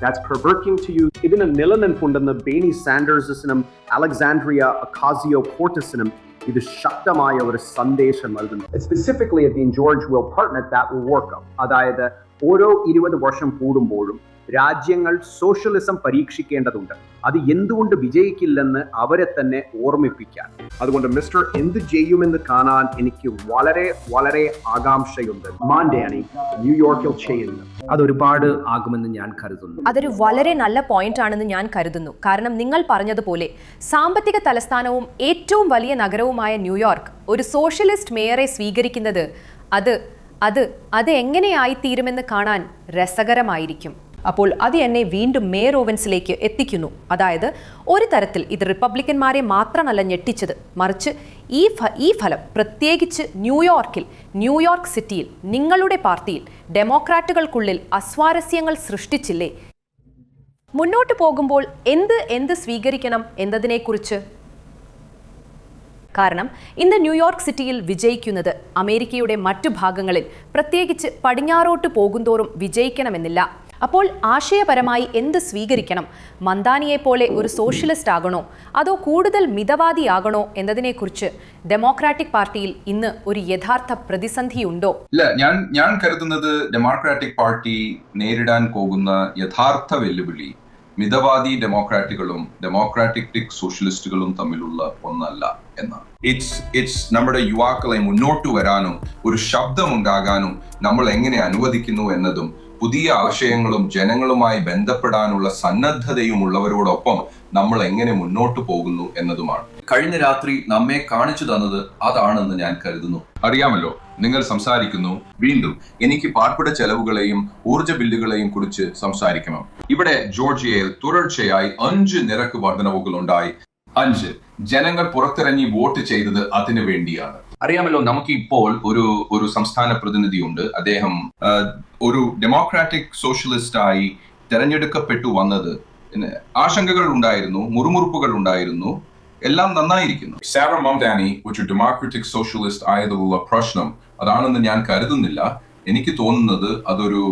That's perverting to you. ഇതിന് നിലനിൽപ്പുണ്ടെന്ന് ബേനി സാൻഡേഴ്സിനും അലക്സാൻഡ്രിയ അക്കാസിയോ കോർട്ടസിനും ഇത് ശക്തമായ ഒരു സന്ദേശം നൽകുന്നു specifically the George will partner work up അതായത് ഓരോ ഇരുപത് വർഷം കൂടുമ്പോഴും രാജ്യങ്ങൾ സോഷ്യലിസം പരീക്ഷിക്കേണ്ടതുണ്ട്. അത് എന്തുകൊണ്ട് വിജയിക്കില്ലെന്ന് അവരെ തന്നെ ഓർമ്മിപ്പിക്കാൻ. അതുകൊണ്ട് മിസ്റ്റർ എന്ത് ചെയ്യുമെന്ന് കാണാൻ എനിക്ക് വളരെ വളരെ ആകാംക്ഷയുണ്ട്. മാൻഡാനി ന്യൂയോർക്കിൽ ചെയ്യുന്നത് അതൊരുപാട് ആകുമെന്ന് ഞാൻ കരുതുന്നു. അതൊരു വളരെ നല്ല പോയിന്റ് ആണെന്ന് ഞാൻ കരുതുന്നു. കാരണം നിങ്ങൾ പറഞ്ഞതുപോലെ സാമ്പത്തിക തലസ്ഥാനവും ഏറ്റവും വലിയ നഗരവുമായ ന്യൂയോർക്ക് ഒരു സോഷ്യലിസ്റ്റ് മേയറെ സ്വീകരിക്കുന്നത് അത് അത് അത് എങ്ങനെയായിത്തീരുമെന്ന് കാണാൻ രസകരമായിരിക്കും. അപ്പോൾ അത് എന്നെ വീണ്ടും മേയർ ഓവൻസിലേക്ക് എത്തിക്കുന്നു. അതായത് ഒരു തരത്തിൽ ഇത് റിപ്പബ്ലിക്കന്മാരെ മാത്രമല്ല ഞെട്ടിച്ചത്. മറിച്ച് ഈ ഈ ഫലം പ്രത്യേകിച്ച് ന്യൂയോർക്കിൽ ന്യൂയോർക്ക് സിറ്റിയിൽ നിങ്ങളുടെ പാർട്ടിയിൽ ഡെമോക്രാറ്റുകൾക്കുള്ളിൽ അസ്വാരസ്യങ്ങൾ സൃഷ്ടിച്ചില്ലേ? മുന്നോട്ട് പോകുമ്പോൾ എന്ത് എന്ത് സ്വീകരിക്കണം എന്നതിനെക്കുറിച്ച്? കാരണം ഇന്ന് ന്യൂയോർക്ക് സിറ്റിയിൽ വിജയിക്കുന്നത് അമേരിക്കയുടെ മറ്റു ഭാഗങ്ങളിൽ പ്രത്യേകിച്ച് പടിഞ്ഞാറോട്ട് പോകുന്തോറും വിജയിക്കണമെന്നില്ല. അപ്പോൾ ആശയപരമായി എന്ത് സ്വീകരിക്കണം? മന്ദാനിയെപ്പോലെ ഒരു സോഷ്യലിസ്റ്റ് ആകണോ? അതോ കൂടുതൽ മിതവാദിയാകണോ എന്നതിനെക്കുറിച്ച് ഡെമോക്രാറ്റിക് പാർട്ടിയിൽ ഇന്ന് ഒരു യഥാർത്ഥ പ്രതിസന്ധിയുണ്ടോ? ഇല്ല ഞാൻ ഞാൻ കരുതുന്നത് ഡെമോക്രാറ്റിക് പാർട്ടി നേരിടാൻ പോകുന്ന യഥാർത്ഥ വെല്ലുവിളി മിതവാദി ഡെമോക്രാറ്റുകളും ഡെമോക്രാറ്റിക് സോഷ്യലിസ്റ്റുകളും തമ്മിലുള്ള ഒന്നല്ല എന്നാണ്. ഇറ്റ്സ് ഇറ്റ്സ് നമ്മുടെ യുവാക്കളെ മുന്നോട്ട് വരാനും ഒരു ശബ്ദമുണ്ടാകാനും നമ്മൾ എങ്ങനെ അനുവദിക്കുന്നു എന്നതും പുതിയ ആശയങ്ങളും ജനങ്ങളുമായി ബന്ധപ്പെടാനുള്ള സന്നദ്ധതയും ഉള്ളവരോടൊപ്പം നമ്മൾ എങ്ങനെ മുന്നോട്ട് പോകുന്നു എന്നതുമാണ്. കഴിഞ്ഞ രാത്രി നമ്മെ കാണിച്ചു തന്നത് അതാണെന്ന് ഞാൻ കരുതുന്നു. അറിയാമല്ലോ നിങ്ങൾ സംസാരിക്കുന്നു വീണ്ടും എനിക്ക് പാർപ്പിട ചെലവുകളെയും ഊർജ ബില്ലുകളെയും കുറിച്ച് സംസാരിക്കണം. ഇവിടെ ജോർജിയയിൽ തുടർച്ചയായി അഞ്ച് നിരക്ക് വർധനവുകൾ ഉണ്ടായി അഞ്ച് ജനങ്ങൾ പുറത്തിറങ്ങി വോട്ട് ചെയ്തത് അതിനു വേണ്ടിയാണ്. അറിയാമല്ലോ നമുക്ക് ഇപ്പോൾ ഒരു ഒരു സംസ്ഥാന പ്രതിനിധിയുണ്ട്. അദ്ദേഹം ഒരു ഡെമോക്രാറ്റിക് സോഷ്യലിസ്റ്റ് ആയി തെരഞ്ഞെടുക്കപ്പെട്ടു വന്നത്. ആശങ്കകൾ ഉണ്ടായിരുന്നു മുറുമുറുപ്പുകൾ ഉണ്ടായിരുന്നു. എല്ലാം നന്നായിരിക്കുന്നു. സാറ മംദാനി ഒരു ഡെമോക്രാറ്റിക് സോഷ്യലിസ്റ്റ് ആയതിലുള്ള പ്രശ്നം അതാണെന്ന് ഞാൻ കരുതുന്നില്ല. എനിക്ക് തോന്നുന്നത് അതൊരു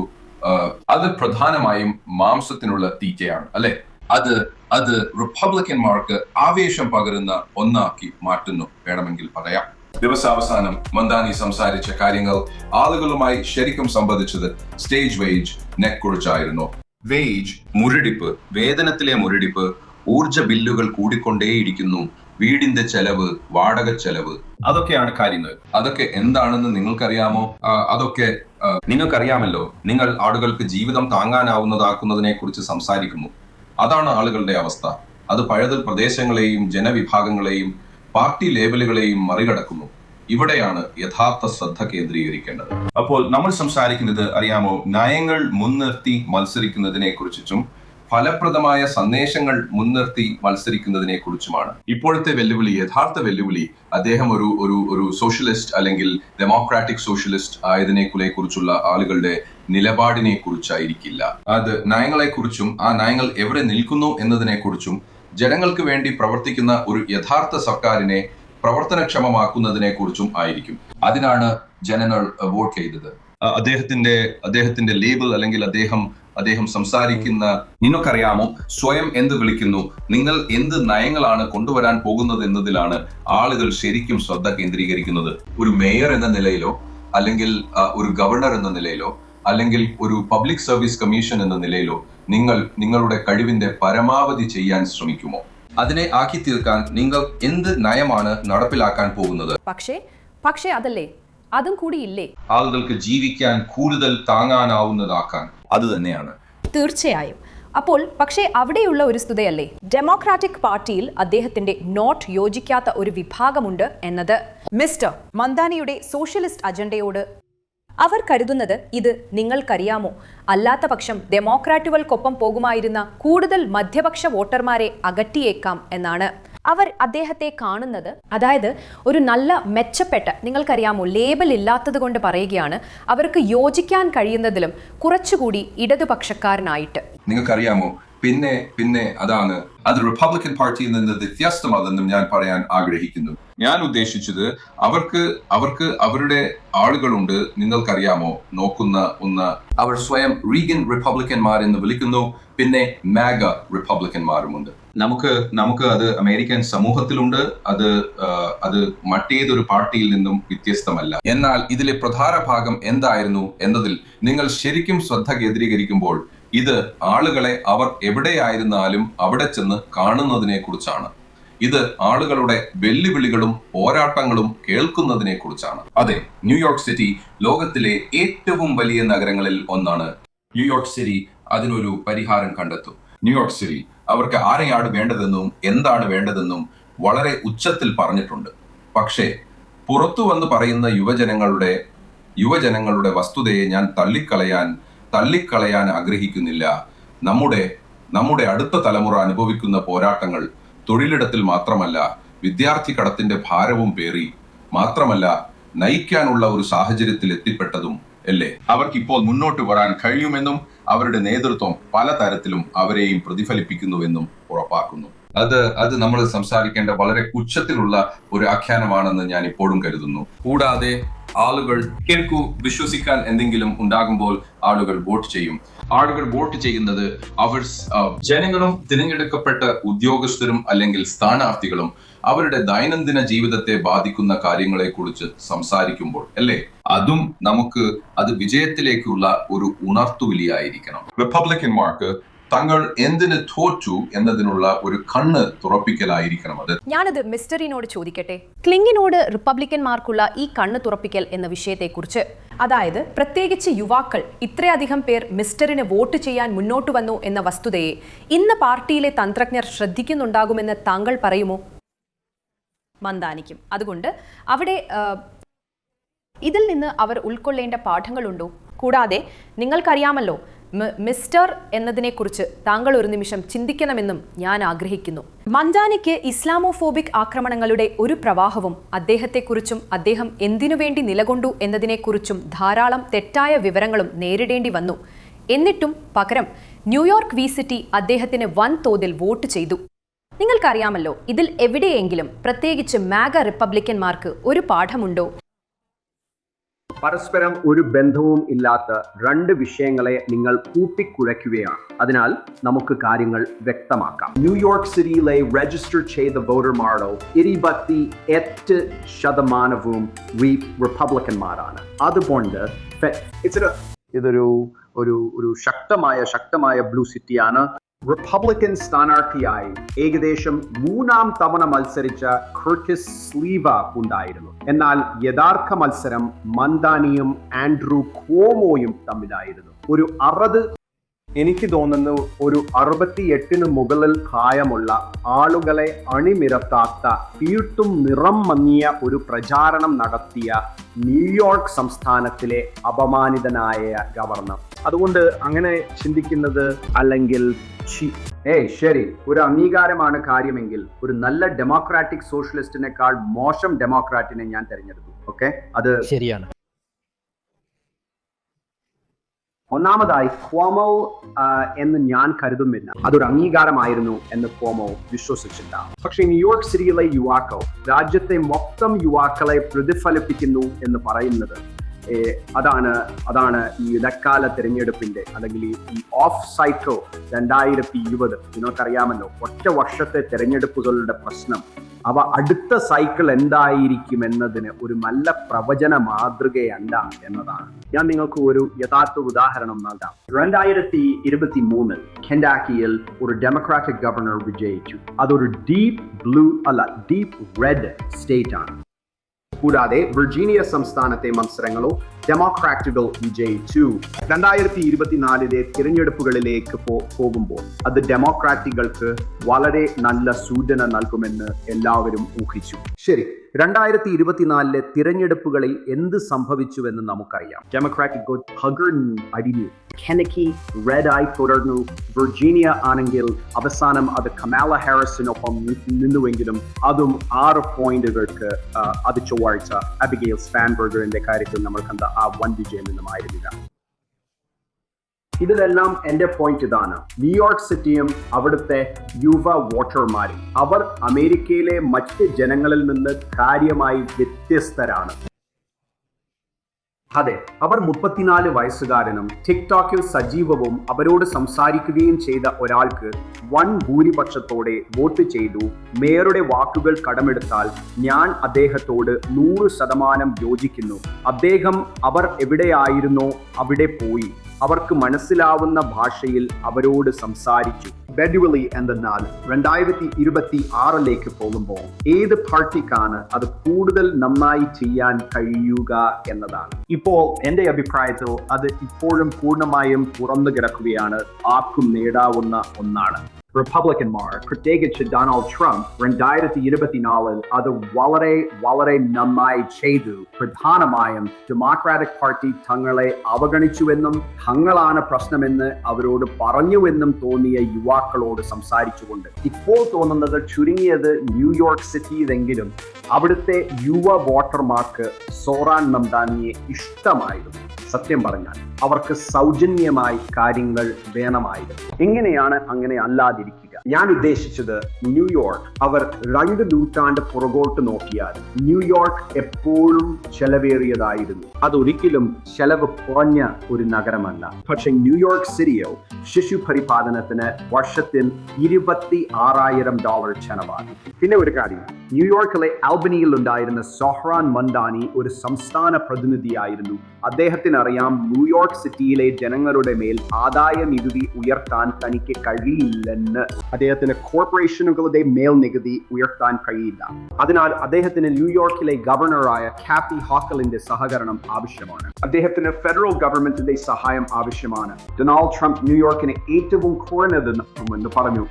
അത് പ്രധാനമായും മാംസത്തിനുള്ള തീറ്റയാണ് അല്ലെ? അത് അത് റിപ്പബ്ലിക്കന്മാർക്ക് ആവേശം പകരുന്ന ഒന്നാക്കി മാറ്റുന്നു. വേണമെങ്കിൽ പറയാം. ദിവസാവസാനം മന്ദാനി സംസാരിച്ച കാര്യങ്ങൾ ആളുകളുമായി ശരിക്കും സംബന്ധിച്ചത് സ്റ്റേജ് വേജ് നെക്കുറിച്ചായിരുന്നു വേജ് മുരടിപ്പ് വേതനത്തിലെ മുരടിപ്പ് ഊർജ ബില്ലുകൾ കൂടിക്കൊണ്ടേയിരിക്കുന്നു വീടിന്റെ ചെലവ് വാടക ചെലവ്. അതൊക്കെയാണ് കാര്യങ്ങൾ. അതൊക്കെ എന്താണെന്ന് നിങ്ങൾക്കറിയാമോ? അതൊക്കെ നിങ്ങൾക്കറിയാമല്ലോ. നിങ്ങൾ ആളുകൾക്ക് ജീവിതം താങ്ങാനാവുന്നതാക്കുന്നതിനെ കുറിച്ച് സംസാരിക്കുന്നു. അതാണ് ആളുകളുടെ അവസ്ഥ. അത് പഴയ പ്രദേശങ്ങളെയും ജനവിഭാഗങ്ങളെയും പാർട്ടി ലേബലുകളെയും മറികടക്കുന്നു. ഇവിടെയാണ് യഥാർത്ഥ ശ്രദ്ധ കേന്ദ്രീകരിക്കേണ്ടത്. അപ്പോൾ നമ്മൾ സംസാരിക്കുന്നത് അറിയാമോ നയങ്ങൾ മുൻനിർത്തി മത്സരിക്കുന്നതിനെ കുറിച്ചും ഫലപ്രദമായ സന്ദേശങ്ങൾ മുൻനിർത്തി മത്സരിക്കുന്നതിനെ കുറിച്ചുമാണ് ഇപ്പോഴത്തെ വെല്ലുവിളി യഥാർത്ഥ വെല്ലുവിളി അദ്ദേഹം ഒരു ഒരു ഒരു സോഷ്യലിസ്റ്റ് അല്ലെങ്കിൽ ഡെമോക്രാറ്റിക് സോഷ്യലിസ്റ്റ് ആയതിനെ കുറിച്ചുള്ള ആളുകളുടെ നിലപാടിനെ കുറിച്ചായിരിക്കില്ല അത് നയങ്ങളെ കുറിച്ചും ആ നയങ്ങൾ എവിടെ നിൽക്കുന്നു എന്നതിനെ കുറിച്ചും ജനങ്ങൾക്ക് വേണ്ടി പ്രവർത്തിക്കുന്ന ഒരു യഥാർത്ഥ സർക്കാരിനെ പ്രവർത്തനക്ഷമമാക്കുന്നതിനെ കുറിച്ചും ആയിരിക്കും. അതിനാണ് ജനങ്ങൾ വോട്ട് ചെയ്തത്. അദ്ദേഹത്തിന്റെ അദ്ദേഹത്തിന്റെ ലേബൽ അല്ലെങ്കിൽ അദ്ദേഹം അദ്ദേഹം സംസാരിക്കുന്ന നിങ്ങൾക്കറിയാമോ? സ്വയം എന്ത് വിളിക്കുന്നു? നിങ്ങൾ എന്ത് നയങ്ങളാണ് കൊണ്ടുവരാൻ പോകുന്നത് എന്നതിലാണ് ആളുകൾ ശരിക്കും ശ്രദ്ധ കേന്ദ്രീകരിക്കുന്നത്. ഒരു മേയർ എന്ന നിലയിലോ അല്ലെങ്കിൽ ഒരു ഗവർണർ എന്ന നിലയിലോ അല്ലെങ്കിൽ ഒരു പബ്ലിക് സർവീസ് കമ്മീഷൻ എന്ന നിലയിലോ നിങ്ങൾ നിങ്ങളുടെ കഴിവിന്റെ പരമാവധി ചെയ്യാൻ ശ്രമിക്കുമോ? അതിനെ ആക്കി തീർക്കാൻ നിങ്ങൾ എന്ത് നയമാണ് നടപ്പിലാക്കാൻ പോകുന്നത്? പക്ഷേ പക്ഷേ അതല്ലേ? അതും കൂടി ഇല്ലേ? ആളുകൾക്ക് ജീവിക്കാൻ കൂടുതൽ താങ്ങാനാവുന്നതാക്കാൻ അത് തന്നെയാണ്. തീർച്ചയായും. അപ്പോൾ പക്ഷേ അവിടെയുള്ള ഒരു സ്തുതയല്ലേ? ഡെമോക്രാറ്റിക് പാർട്ടിയിൽ അദ്ദേഹത്തിന്റെ നോട്ട് യോജിക്കാത്ത ഒരു വിഭാഗമുണ്ട് എന്നത്. മിസ്റ്റർ മന്ദാനിയുടെ സോഷ്യലിസ്റ്റ് അജണ്ടയോട് അവർ കരുതുന്നത് ഇത് നിങ്ങൾക്കറിയാമോ? അല്ലാത്ത പക്ഷം ഡെമോക്രാറ്റുകൾക്കൊപ്പം പോകുമായിരുന്ന കൂടുതൽ മധ്യപക്ഷ വോട്ടർമാരെ അകറ്റിയേക്കാം എന്നാണ്. അവർ അദ്ദേഹത്തെ കാണുന്നത്. അതായത് ഒരു നല്ല മെച്ചപ്പെട്ട നിങ്ങൾക്കറിയാമോ ലേബൽ ഇല്ലാത്തത് കൊണ്ട് പറയുകയാണ് അവർക്ക് യോജിക്കാൻ കഴിയുന്നതിലും കുറച്ചുകൂടി ഇടതുപക്ഷക്കാരനായിട്ട്. നിങ്ങൾക്കറിയാമോ പിന്നെ പിന്നെ അതാണ്. അത് റിപ്പബ്ലിക്കൻ പാർട്ടിയിൽ നിന്ന് വ്യത്യസ്തമല്ലെന്നും ഞാൻ പറയാൻ ആഗ്രഹിക്കുന്നു. ഞാൻ ഉദ്ദേശിച്ചത് അവർക്ക് അവർക്ക് അവരുടെ ആളുകളുണ്ട്. നിങ്ങൾക്കറിയാമോ? നോക്കുന്ന ഒന്ന്. അവർ സ്വയം റീഗൻ റിപ്പബ്ലിക്കന്മാർ എന്ന് വിളിക്കുന്നു. പിന്നെ മാഗ റിപ്പബ്ലിക്കന്മാരുമുണ്ട് നമുക്ക് നമുക്ക് അത് അമേരിക്കൻ സമൂഹത്തിലുണ്ട്. അത് അത് മറ്റേതൊരു പാർട്ടിയിൽ നിന്നും വ്യത്യസ്തമല്ല. എന്നാൽ ഇതിലെ പ്രധാന ഭാഗം എന്തായിരുന്നു എന്നതിൽ നിങ്ങൾ ശരിക്കും ശ്രദ്ധ കേന്ദ്രീകരിക്കുമ്പോൾ ഇത് ആളുകളെ അവർ എവിടെയായിരുന്നാലും അവിടെ ചെന്ന് കാണുന്നതിനെ കുറിച്ചാണ്. ഇത് ആളുകളുടെ വെല്ലുവിളികളും പോരാട്ടങ്ങളും കേൾക്കുന്നതിനെ കുറിച്ചാണ്. അതെ ന്യൂയോർക്ക് സിറ്റി ലോകത്തിലെ ഏറ്റവും വലിയ നഗരങ്ങളിൽ ഒന്നാണ്. ന്യൂയോർക്ക് സിറ്റി അതിനൊരു പരിഹാരം കണ്ടെത്തും. ന്യൂയോർക്ക് സിറ്റി അവർക്ക് ആരെയാണ് വേണ്ടതെന്നും എന്താണ് വേണ്ടതെന്നും വളരെ ഉച്ചത്തിൽ പറഞ്ഞിട്ടുണ്ട്. പക്ഷേ പുറത്തു വന്ന് പറയുന്ന യുവജനങ്ങളുടെ യുവജനങ്ങളുടെ വസ്തുതയെ ഞാൻ തള്ളിക്കളയാൻ തള്ളിക്കളയാൻ ആഗ്രഹിക്കുന്നില്ല. നമ്മുടെ നമ്മുടെ അടുത്ത തലമുറ അനുഭവിക്കുന്ന പോരാട്ടങ്ങൾ തൊഴിലിടത്തിൽ മാത്രമല്ല വിദ്യാർത്ഥി കടത്തിന്റെ ഭാരവും പേറി മാത്രമല്ല നയിക്കാനുള്ള ഒരു സാഹചര്യത്തിൽ എത്തിപ്പെട്ടതും അല്ലേ? അവർക്ക് ഇപ്പോൾ മുന്നോട്ട് വരാൻ കഴിയുമെന്നും അവരുടെ നേതൃത്വം പലതരത്തിലും അവരെയും പ്രതിഫലിപ്പിക്കുന്നുവെന്നും ഉറപ്പാക്കുന്നു. അത് അത് നമ്മൾ സംസാരിക്കേണ്ട വളരെ ഉച്ചത്തിലുള്ള ഒരു ആഖ്യാനമാണെന്ന് ഞാൻ ഇപ്പോഴും കരുതുന്നു. കൂടാതെ ആളുകൾ കേൾക്കൂ വിശ്വസിക്കാൻ എന്തെങ്കിലും ഉണ്ടാകുമ്പോൾ ആളുകൾ വോട്ട് ചെയ്യും. ആളുകൾ വോട്ട് ചെയ്യുന്നത് അവർ ജനങ്ങളും തിരഞ്ഞെടുക്കപ്പെട്ട ഉദ്യോഗസ്ഥരും അല്ലെങ്കിൽ സ്ഥാനാർത്ഥികളും അവരുടെ ദൈനംദിന ജീവിതത്തെ ബാധിക്കുന്ന കാര്യങ്ങളെ കുറിച്ച് സംസാരിക്കുമ്പോൾ അല്ലേ? അതും നമുക്ക് അത് വിജയത്തിലേക്കുള്ള ഒരു ഉണർത്തുവിലിയായിരിക്കണം റിപ്പബ്ലിക്കന്മാർക്ക് തങ്ങൾ എന്തിന് തോറ്റു എന്നതിനുള്ള ഒരു കണ്ണ് തുറപ്പിക്കലായിരിക്കണം അത്. ഞാനത് മിസ്റ്ററിനോട് ചോദിക്കട്ടെ? ക്ലിങ്ങിനോട് റിപ്പബ്ലിക്കന്മാർക്കുള്ള ഈ കണ്ണ് തുറപ്പിക്കൽ എന്ന വിഷയത്തെക്കുറിച്ച്. അതായത് പ്രത്യേകിച്ച് യുവാക്കൾ ഇത്രയധികം പേർ മിസ്റ്ററിന് വോട്ട് ചെയ്യാൻ മുന്നോട്ട് വന്നു എന്ന വസ്തുതയെ ഇന്ന് പാർട്ടിയിലെ തന്ത്രജ്ഞർ ശ്രദ്ധിക്കുന്നുണ്ടാകുമെന്ന് താങ്കൾ പറയുമോ? മന്ദാനിക്കും. അതുകൊണ്ട് അവിടെ ഇതിൽ നിന്ന് അവർ ഉൾക്കൊള്ളേണ്ട പാഠങ്ങളുണ്ടോ? കൂടാതെ നിങ്ങൾക്കറിയാമല്ലോ മിസ്റ്റർ എന്നതിനെക്കുറിച്ച് താങ്കൾ ഒരു നിമിഷം ചിന്തിക്കണമെന്നും ഞാൻ ആഗ്രഹിക്കുന്നു. മന്ദാനിക്ക് ഇസ്ലാമോഫോബിക് ആക്രമണങ്ങളുടെ ഒരു പ്രവാഹവും അദ്ദേഹത്തെക്കുറിച്ചും അദ്ദേഹം എന്തിനുവേണ്ടി നിലകൊണ്ടു എന്നതിനെക്കുറിച്ചും ധാരാളം തെറ്റായ വിവരങ്ങളും നേരിടേണ്ടി വന്നു. എന്നിട്ടും പകരം ന്യൂയോർക്ക് വി സിറ്റി അദ്ദേഹത്തിന് വൻതോതിൽ വോട്ട് ചെയ്തു. നിങ്ങൾക്കറിയാമല്ലോ ഇതിൽ എവിടെയെങ്കിലും പ്രത്യേകിച്ച് മാഗ റിപ്പബ്ലിക്കന്മാർക്ക് ഒരു പാഠമുണ്ടോ? പരസ്പരം ഒരു ബന്ധവും ഇല്ലാത്ത രണ്ട് വിഷയങ്ങളെ നിങ്ങൾ കൂട്ടിക്കുഴയ്ക്കുകയാണ്. അതിനാൽ നമുക്ക് കാര്യങ്ങൾ വ്യക്തമാക്കാം. ന്യൂയോർക്ക് സിറ്റിയിലെ രജിസ്റ്റർ ചെയ്ത വോട്ടർമാരോ ഇരുപത്തി എട്ട് ശതമാനവും റിപ്പബ്ലിക്കന്മാരാണ്. അതുകൊണ്ട് ഇതൊരു ഒരു ഒരു ശക്തമായ ശക്തമായ ബ്ലൂ സിറ്റിയാണ് റിപ്പബ്ലിക്കൻ സ്ഥാനാർത്ഥിയായി ഏകദേശം മൂന്നാം തവണ മത്സരിച്ച ക്രിക്കിസ് സ്ലീവ ഉണ്ടായിരുന്നു. എന്നാൽ യഥാർത്ഥ മത്സരം മന്ദാനിയും ആൻഡ്രൂ കോമോയും തമ്മിലായിരുന്നു. ഒരു അറുപത് എനിക്ക് തോന്നുന്നു ഒരു അറുപത്തിയെട്ടിന് മുകളിൽ പ്രായമുള്ള ആളുകളെ അണിനിരത്താത്ത തീർത്തും നിറം മങ്ങിയ ഒരു പ്രചാരണം നടത്തിയ ന്യൂയോർക്ക് സംസ്ഥാനത്തിലെ അപമാനിതനായ ഗവർണർ. അതുകൊണ്ട് അങ്ങനെ ചിന്തിക്കുന്നത് അല്ലെങ്കിൽ ഏയ് ശരി. ഒരു അംഗീകാരമാണ് കാര്യമെങ്കിൽ ഒരു നല്ല ഡെമോക്രാറ്റിക് സോഷ്യലിസ്റ്റിനേക്കാൾ മോശം ഡെമോക്രാറ്റിനെ ഞാൻ തിരഞ്ഞെടുത്തു. ഓക്കെ? അത് ശരിയാണ്. ഒന്നാമതായി കോമോ എന്ന് ഞാൻ കരുതുന്നില്ല. അതൊരു അംഗീകാരമായിരുന്നു എന്ന് കോമോ വിശ്വസിച്ചില്ല. പക്ഷേ ന്യൂയോർക്ക് സിറ്റിയിലെ യുവാക്കൾ രാജ്യത്തെ മൊത്തം യുവാക്കളെ പ്രതിഫലിപ്പിക്കുന്നു എന്ന് പറയുന്നത് അതാണ് അതാണ് ഈ ഇടക്കാല തിരഞ്ഞെടുപ്പിന്റെ അല്ലെങ്കിൽ ഈ- ഓഫ് സൈക്കിൾ രണ്ടായിരത്തി ഇരുപത് നിങ്ങൾക്കറിയാമല്ലോ ഒറ്റ വർഷത്തെ തിരഞ്ഞെടുപ്പുകളുടെ പ്രശ്നം. അവ അടുത്ത സൈക്കിൾ എന്തായിരിക്കും എന്നതിന് ഒരു നല്ല പ്രവചന മാതൃകയല്ല എന്നതാണ്. ഞാൻ നിങ്ങൾക്ക് ഒരു യഥാർത്ഥ ഉദാഹരണം നൽകാം. രണ്ടായിരത്തി ഇരുപത്തി മൂന്നിൽ കെൻഡാക്കിയിൽ ഒരു ഡെമോക്രാറ്റിക് ഗവർണർ വിജയിച്ചു. അതൊരു ഡീപ് ബ്ലൂ അല്ല ഡീപ് റെഡ് സ്റ്റേറ്റ് ആണ്. കൂടാതെ വിർജീനിയ സംസ്ഥാനത്തെ മത്സരങ്ങളോ ഡെമോക്രാറ്റുകൾ വിജയിച്ചു രണ്ടായിരത്തി ഇരുപത്തിനാലിലെ തിരഞ്ഞെടുപ്പുകളിലേക്ക് പോകുമ്പോൾ അത് ഡെമോക്രാറ്റുകൾക്ക് വളരെ നല്ല സൂചന നൽകുമെന്ന് എല്ലാവരും ഊഹിച്ചു. ശരി രണ്ടായിരത്തി ഇരുപത്തിനാലിലെ തിരഞ്ഞെടുപ്പുകളിൽ എന്ത് സംഭവിച്ചുവെന്ന് നമുക്കറിയാം. ഡെമോക്രാറ്റിക് അടിഞ്ഞു. കെനക്കി റെഡ് ആയി തുടർന്നു. വിർജീനിയ ആണെങ്കിൽ അവസാനം അത് കമാല ഹാരിസിനൊപ്പം നിന്നുവെങ്കിലും അതും ആറ് പോയിന്റുകൾക്ക് അത് ചൊവ്വാഴ്ച അബിഗെയിൽ സ്റ്റാൻബർഗറിന്റെ കാര്യത്തിൽ നമ്മൾ കണ്ട ആ വൻ വിജയം എന്നുമായിരുന്നില്ല ഇതിലെല്ലാം എന്റെ പോയിന്റ് ഇതാണ്. ന്യൂയോർക്ക് സിറ്റിയും അവിടുത്തെ യുവ വോട്ടർമാരും അവർ അമേരിക്കയിലെ മറ്റ് ജനങ്ങളിൽ നിന്ന് കാര്യമായി വ്യത്യസ്തരാണ്. അതെ അവർ മുപ്പത്തിനാല് വയസ്സുകാരനും ടിക്ടോക്കിൽ സജീവവും അവരോട് സംസാരിക്കുകയും ചെയ്ത ഒരാൾക്ക് വൻ ഭൂരിപക്ഷത്തോടെ വോട്ട് ചെയ്തു. മേയറുടെ വാക്കുകൾ കടമെടുത്താൽ ഞാൻ അദ്ദേഹത്തോട് നൂറ് ശതമാനം യോജിക്കുന്നു. അദ്ദേഹം അവർ എവിടെയായിരുന്നോ അവിടെ പോയി. അവർക്ക് മനസ്സിലാവുന്ന ഭാഷയിൽ അവരോട് സംസാരിച്ചു. വെല്ലുവിളി എന്തെന്നാൽ രണ്ടായിരത്തി ഇരുപത്തി ആറിലേക്ക് പോകുമ്പോൾ ഏത് പാർട്ടിക്കാണ് അത് കൂടുതൽ നന്നായി ചെയ്യാൻ കഴിയുക എന്നതാണ്. ഇപ്പോൾ എന്റെ അഭിപ്രായത്തിൽ അത് ഇപ്പോഴും പൂർണമായും തുറന്നു കിടക്കുകയാണ്. ആർക്കും നേടാവുന്ന ഒന്നാണ്. റിപ്പബ്ലിക്കന്മാർ പ്രത്യേകിച്ച് ഡൊണാൾഡ് ട്രംപ് രണ്ടായിരത്തി ഇരുപത്തിനാലിൽ അത് വളരെ വളരെ നന്നായി ചെയ്തു പ്രധാനമായും ഡെമോക്രാറ്റിക് പാർട്ടി തങ്ങളെ അവഗണിച്ചുവെന്നും തങ്ങളാണ് പ്രശ്നമെന്ന് അവരോട് പറഞ്ഞുവെന്നും തോന്നിയ യുവാക്കളോട് സംസാരിച്ചുകൊണ്ട്. ഇപ്പോൾ തോന്നുന്നത് ചുരുങ്ങിയത് ന്യൂയോർക്ക് സിറ്റിയിലെങ്കിലും അവിടുത്തെ യുവ വോട്ടർമാർക്ക് സോറാൻ മംദാനിയെ ഇഷ്ടമായിരുന്നു. സത്യം പറഞ്ഞാൽ അവർക്ക് സൗജന്യമായി കാര്യങ്ങൾ വേണമായിരുന്നു. എങ്ങനെയാണ് അങ്ങനെ അല്ലാതിരിക്കുക. ഞാൻ ഉദ്ദേശിച്ചത് ന്യൂയോർക്ക് അവർ രണ്ട് നൂറ്റാണ്ട് പുറകോട്ട് നോക്കിയാൽ ന്യൂയോർക്ക് എപ്പോഴും ചെലവേറിയതായിരുന്നു. അതൊരിക്കലും ചെലവ് കുറഞ്ഞ ഒരു നഗരമല്ല. പക്ഷെ ന്യൂയോർക്ക് സിറ്റിയോ ശിശു പരിപാലനത്തിന് വർഷത്തിൽ ഇരുപത്തി ആറായിരം ഡോളർ ചെലവാണ് പിന്നെ ഒരു കാര്യം. ന്യൂയോർക്കിലെ ആൽബനിയിൽ ഉണ്ടായിരുന്ന സൊഹ്റാൻ മന്ദാനി ഒരു സംസ്ഥാന പ്രതിനിധിയായിരുന്നു. അദ്ദേഹത്തിന് അറിയാം ന്യൂയോർക്ക് സിറ്റിയിലെ ജനങ്ങളുടെ മേൽ ആദായ നികുതി ഉയർത്താൻ തനിക്ക് കഴിയില്ലെന്ന്. അദ്ദേഹത്തിന് കോർപ്പറേഷനുകളുടെ മേൽ നികുതി ഉയർത്താൻ കഴിയില്ല. അതിനാൽ അദ്ദേഹത്തിന് ന്യൂയോർക്കിലെ ഗവർണറായ കാപ്പി ഹോക്കലിന്റെ സഹകരണം ആവശ്യമാണ്. അദ്ദേഹത്തിന് ഫെഡറൽ ഗവൺമെന്റിന്റെ സഹായം ആവശ്യമാണ്. ഡൊണാൾഡ് ട്രംപ് ന്യൂയോർക്കിന് ഏറ്റവും കുറഞ്ഞതെന്ന് പറഞ്ഞു.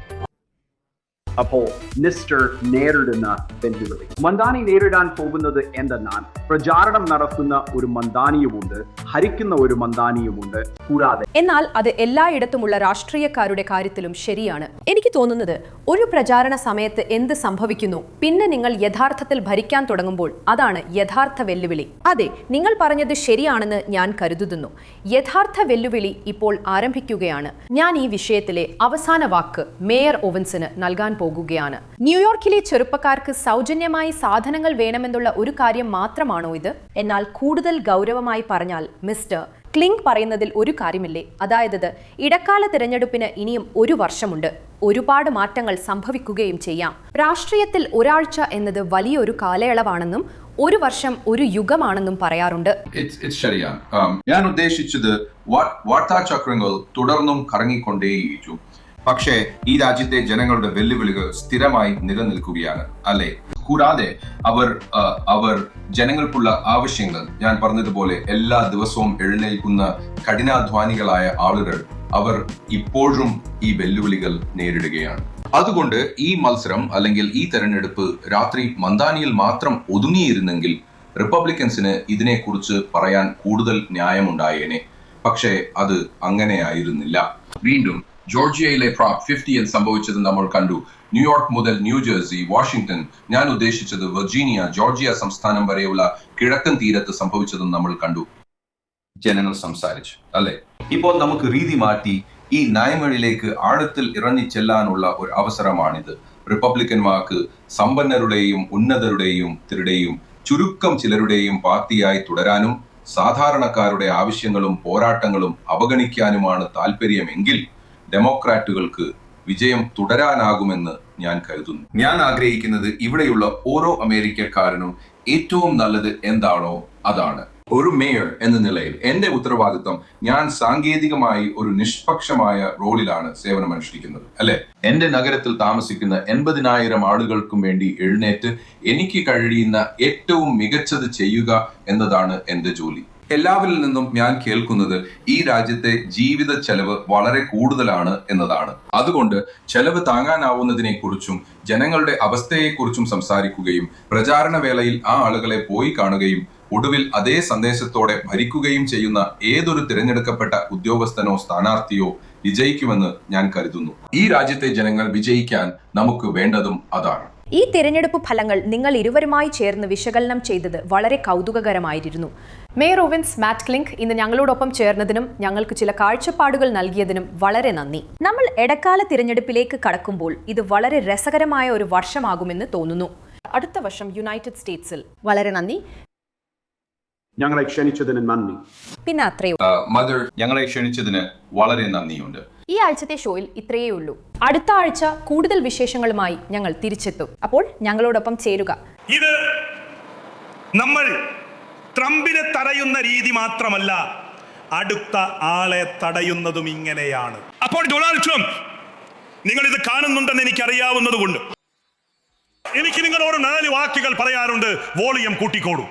അപ്പോൾ മിസ്റ്റർ നേരിടുന്ന വെല്ലുവിളി. മന്ദാനി നേരിടാൻ പോകുന്നത് എന്തെന്നാൽ പ്രചാരണം നടത്തുന്ന ഒരു മന്ദാനിയുമുണ്ട് ഹരിക്കുന്ന ഒരു മന്ദാനിയുമുണ്ട് കൂടാതെ എന്നാൽ അത് എല്ലായിടത്തുമുള്ള രാഷ്ട്രീയക്കാരുടെ കാര്യത്തിലും ശരിയാണ്. എനിക്ക് തോന്നുന്നത് ഒരു പ്രചാരണ സമയത്ത് എന്ത് സംഭവിക്കുന്നു പിന്നെ നിങ്ങൾ യഥാർത്ഥത്തിൽ ഭരിക്കാൻ തുടങ്ങുമ്പോൾ അതാണ് യഥാർത്ഥ വെല്ലുവിളി. അതെ നിങ്ങൾ പറഞ്ഞത് ശരിയാണെന്ന് ഞാൻ കരുതുന്നു. യഥാർത്ഥ വെല്ലുവിളി ഇപ്പോൾ ആരംഭിക്കുകയാണ്. ഞാൻ ഈ വിഷയത്തിലെ അവസാന വാക്ക് മേയർ ഓവൻസിന് നൽകാൻ പോകുകയാണ്. ന്യൂയോർക്കിലെ ചെറുപ്പക്കാർക്ക് സൗജന്യമായി സാധനങ്ങൾ വേണമെന്നുള്ള ഒരു കാര്യം മാത്രമാണോ ഇത്? എന്നാൽ കൂടുതൽ ഗൗരവമായി പറഞ്ഞാൽ മിസ്റ്റർ ക്ലിങ് പറയുന്നതിൽ ഒരു കാര്യമില്ലേ? അതായത് ഇടക്കാല തിരഞ്ഞെടുപ്പിന് ഇനിയും ഒരു വർഷമുണ്ട്. ഒരുപാട് മാറ്റങ്ങൾ സംഭവിക്കുകയും ചെയ്യാം. രാഷ്ട്രീയത്തിൽ ഒരാഴ്ച എന്നത് വലിയൊരു കാലയളവാണെന്നും ഒരു വർഷം ഒരു യുഗമാണെന്നും പറയാറുണ്ട്. Um, ഞാൻ ഉദ്ദേശിച്ചത് വാർത്താ വാർത്താചക്രങ്ങൾ തുടർന്നും കറങ്ങിക്കൊണ്ടേയിരിക്കും. പക്ഷേ ഈ രാജ്യത്തെ ജനങ്ങളുടെ വെല്ലുവിളികൾ സ്ഥിരമായി നിലനിൽക്കുകയാണ് അല്ലെ? കൂടാതെ അവർ അവർ ജനങ്ങൾക്കുള്ള ആവശ്യങ്ങൾ ഞാൻ പറഞ്ഞതുപോലെ എല്ലാ ദിവസവും എഴുന്നേൽക്കുന്ന കഠിനാധ്വാനികളായ ആളുകൾ അവർ ഇപ്പോഴും ഈ വെല്ലുവിളികൾ നേരിടുകയാണ്. അതുകൊണ്ട് ഈ മത്സരം അല്ലെങ്കിൽ ഈ തെരഞ്ഞെടുപ്പ് രാത്രി മന്ദാനിയിൽ മാത്രം ഒതുങ്ങിയിരുന്നെങ്കിൽ റിപ്പബ്ലിക്കൻസിന് ഇതിനെക്കുറിച്ച് പറയാൻ കൂടുതൽ ന്യായമുണ്ടായേനെ. പക്ഷേ അത് അങ്ങനെയായിരുന്നില്ല. വീണ്ടും ജോർജിയയിലെ പ്രാപ് ഫിഫ്റ്റിയിൽ സംഭവിച്ചത് നമ്മൾ കണ്ടു. ന്യൂയോർക്ക് മുതൽ ന്യൂജേഴ്സി വാഷിംഗ്ടൺ ഞാൻ ഉദ്ദേശിച്ചത് വെർജീനിയ ജോർജിയ സംസ്ഥാനം വരെയുള്ള കിഴക്കൻ തീരത്ത് സംഭവിച്ചതും നമ്മൾ കണ്ടു. ജനങ്ങൾ സംസാരിച്ചു അല്ലെ? ഇപ്പോൾ നമുക്ക് രീതി മാറ്റി ഈ നയങ്ങളിലേക്ക് ആഴത്തിൽ ഇറങ്ങി ചെല്ലാനുള്ള ഒരു അവസരമാണിത്. റിപ്പബ്ലിക്കന്മാർക്ക് സമ്പന്നരുടെയും ഉന്നതരുടെയും തിരുടെയും ചുരുക്കം ചിലരുടെയും പാർട്ടിയായി തുടരാനും സാധാരണക്കാരുടെ ആവശ്യങ്ങളും പോരാട്ടങ്ങളും അവഗണിക്കാനുമാണ് താല്പര്യമെങ്കിൽ ഡെമോക്രാറ്റുകൾക്ക് വിജയം തുടരാനാകുമെന്ന് ഞാൻ കരുതുന്നു. ഞാൻ ആഗ്രഹിക്കുന്നത് ഇവിടെയുള്ള ഓരോ അമേരിക്കക്കാരനും ഏറ്റവും നല്ലത് എന്താണോ അതാണ്. ഒരു മേയർ എന്ന നിലയിൽ എന്റെ ഉത്തരവാദിത്തം ഞാൻ സാങ്കേതികമായി ഒരു നിഷ്പക്ഷമായ റോളിലാണ് സേവനം അനുഷ്ഠിക്കുന്നത് അല്ലെ? എന്റെ നഗരത്തിൽ താമസിക്കുന്ന എൺപതിനായിരം ആളുകൾക്കും വേണ്ടി എഴുന്നേറ്റ് എനിക്ക് കഴിയുന്ന ഏറ്റവും മികച്ചത് ചെയ്യുക എന്നതാണ് എന്റെ ജോലി. എല്ലാവരിൽ നിന്നും ഞാൻ കേൾക്കുന്നത് ഈ രാജ്യത്തെ ജീവിത ചെലവ് വളരെ കൂടുതലാണ് എന്നതാണ്. അതുകൊണ്ട് ചെലവ് താങ്ങാനാവുന്നതിനെ കുറിച്ചും ജനങ്ങളുടെ അവസ്ഥയെക്കുറിച്ചും സംസാരിക്കുകയും പ്രചാരണ വേളയിൽ ആ ആളുകളെ പോയി കാണുകയും ഒടുവിൽ അതേ സന്ദേശത്തോടെ ഭരിക്കുകയും ചെയ്യുന്ന ഏതൊരു തിരഞ്ഞെടുക്കപ്പെട്ട ഉദ്യോഗസ്ഥനോ സ്ഥാനാർത്ഥിയോ വിജയിക്കുമെന്ന് ഞാൻ കരുതുന്നു. ഈ രാജ്യത്തെ ജനങ്ങൾ വിജയിക്കാൻ നമുക്ക് വേണ്ടതും അതാണ്. ഈ തിരഞ്ഞെടുപ്പ് ഫലങ്ങൾ നിങ്ങൾ ഇരുവരുമായി ചേർന്ന് വിശകലനം ചെയ്തത് വളരെ കൗതുകകരമായിരുന്നു. മേയർ റോവിൻസ് മാറ്റ് ക്ലിങ്ക് ഇന്ന് ഞങ്ങളോടൊപ്പം ചേർന്നതിനും ഞങ്ങൾക്ക് ചില കാഴ്ചപ്പാടുകൾ നൽകിയതിനും വളരെ നന്ദി. നമ്മൾ ഇടക്കാല തിരഞ്ഞെടുപ്പിലേക്ക് കടക്കുമ്പോൾ ഇത് വളരെ രസകരമായ ഒരു വർഷമാകുമെന്ന് തോന്നുന്നു. അടുത്ത വർഷം യുണൈറ്റഡ് സ്റ്റേറ്റ്സിൽ. വളരെ നന്ദി. ഞങ്ങളെ ക്ഷണിച്ചതിന് നന്ദി. പിന്നെ അത്രയോ മദർ ഞങ്ങളെ ക്ഷണിച്ചതിന് വളരെ നന്ദിയുണ്ട്. ഈ ആഴ്ചത്തെ ഷോയിൽ ഇത്രയേ ഉള്ളൂ. അടുത്ത ആഴ്ച കൂടുതൽ വിശേഷങ്ങളുമായി ഞങ്ങൾ തിരിച്ചെത്തും. അപ്പോൾ ഞങ്ങളോടൊപ്പം ചേരുക. ഇത് നമ്മൾ ട്രംപിനെ തടയുന്ന രീതി മാത്രമല്ല അടുത്ത ആളെ തടയുന്നതും ഇങ്ങനെയാണ്. അപ്പോൾ ഡൊണാൾഡ് ട്രംപ് നിങ്ങൾ ഇത് കാണുന്നുണ്ടെന്ന് എനിക്ക് അറിയാവുന്നതുകൊണ്ട് എനിക്ക് നിങ്ങളോട് നാല് വാക്കുകൾ പറയാറുണ്ട് വോളിയം കൂട്ടിക്കോളൂ.